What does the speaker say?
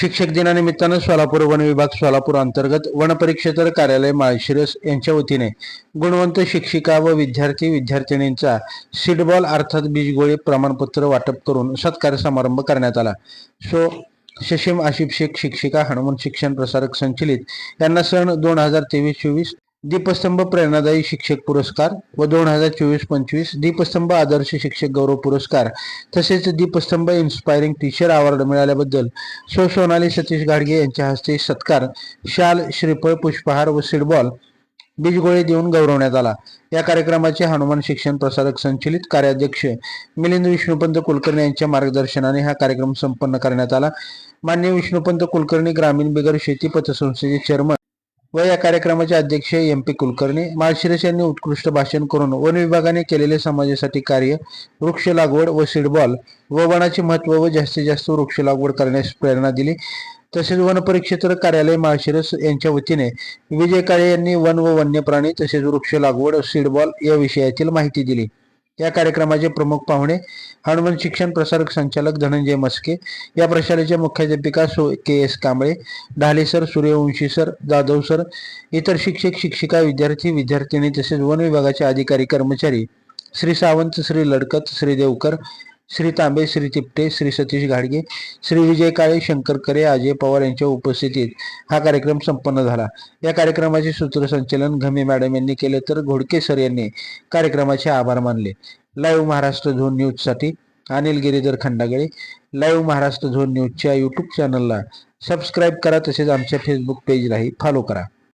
शिक्षक दिनानिमित्तानं सोलापूर वन विभाग सोलापूर अंतर्गत वनपरिक्षेत्र कार्यालय माळशिरस यांच्या वतीने गुणवंत शिक्षिका व विद्यार्थी विद्यार्थिनींचा सीडबॉल अर्थात बीजगोळी प्रमाणपत्र वाटप करून सत्कार समारंभ करण्यात आला. सो शशीम आशिफ शेख शिक्षिका हनुमान शिक्षण प्रसारक संचलित यांना सण दोन हजार तेवीस चोवीस दीपस्तंभ प्रेरणादायी शिक्षक पुरस्कार व दोन हजार चोवीस पंचवीस दीपस्तंभ आदर्श शिक्षक गौरव पुरस्कार तसेच दीपस्तंभ इन्स्पायरिंग टीचर अवॉर्ड मिळाल्याबद्दल सो सोनाली सतीश गाडगे यांच्या हस्ते सत्कार शाल श्रीफळ पुष्पहार व सिडबॉल बीजगोळी देऊन गौरवण्यात आला. या कार्यक्रमाचे हनुमान शिक्षण प्रसारक संचलित कार्याध्यक्ष मिलिंद विष्णुपंत कुलकर्णी यांच्या मार्गदर्शनाने हा कार्यक्रम संपन्न करण्यात आला. मान्य विष्णुपंत कुलकर्णी ग्रामीण बिगर शेती पतसंस्थेचे चेअरमन व या कार्यक्रमाचे अध्यक्ष एम पी कुलकर्णी माळशिरस यांनी उत्कृष्ट भाषण करून वन विभागाने केलेले समाजासाठी कार्य वृक्ष लागवड व सीडबॉल व वनाचे महत्त्व व जास्तीत जास्त वृक्ष लागवड करण्यास प्रेरणा दिली. तसेच वन परिक्षेत्र कार्यालय माळशिरस यांच्या वतीने विजय काळे यांनी वन व वन्य प्राणी तसेच वृक्ष लागवड सीडबॉल या विषयातील माहिती दिली. या कार्यक्रमाचे प्रमुख पाहुणे हनुमान शिक्षण प्रसारक संचालक धनंजय मस्के या प्रशालेच्या मुख्याध्यापिका so K S Kamble Dhale sir Suryavanshi sir Jadhav sir इतर शिक्षक शिक्षिका विद्यार्थी विद्यार्थिनी तसेच वन विभागाचे अधिकारी कर्मचारी श्री सावंत श्री लडकत श्री देवकर श्री तांबे श्री चिपटे श्री सतीश घाडगे श्री विजय काळे शंकर करे अजय पवार यांच्या उपस्थितीत हा कार्यक्रम संपन्न झाला. या कार्यक्रमाचे सूत्रसंचलन घमे मॅडम यांनी केले तर घोडके सर यांनी कार्यक्रमाचे आभार मानले. लाईव्ह महाराष्ट्र झोन न्यूजसाठी अनिल गिरीधर खंडागळे लाईव्ह महाराष्ट्र झोन न्यूजच्या यूट्यूब चॅनलला सबस्क्राईब करा तसेच आमच्या फेसबुक पेजलाही फॉलो करा.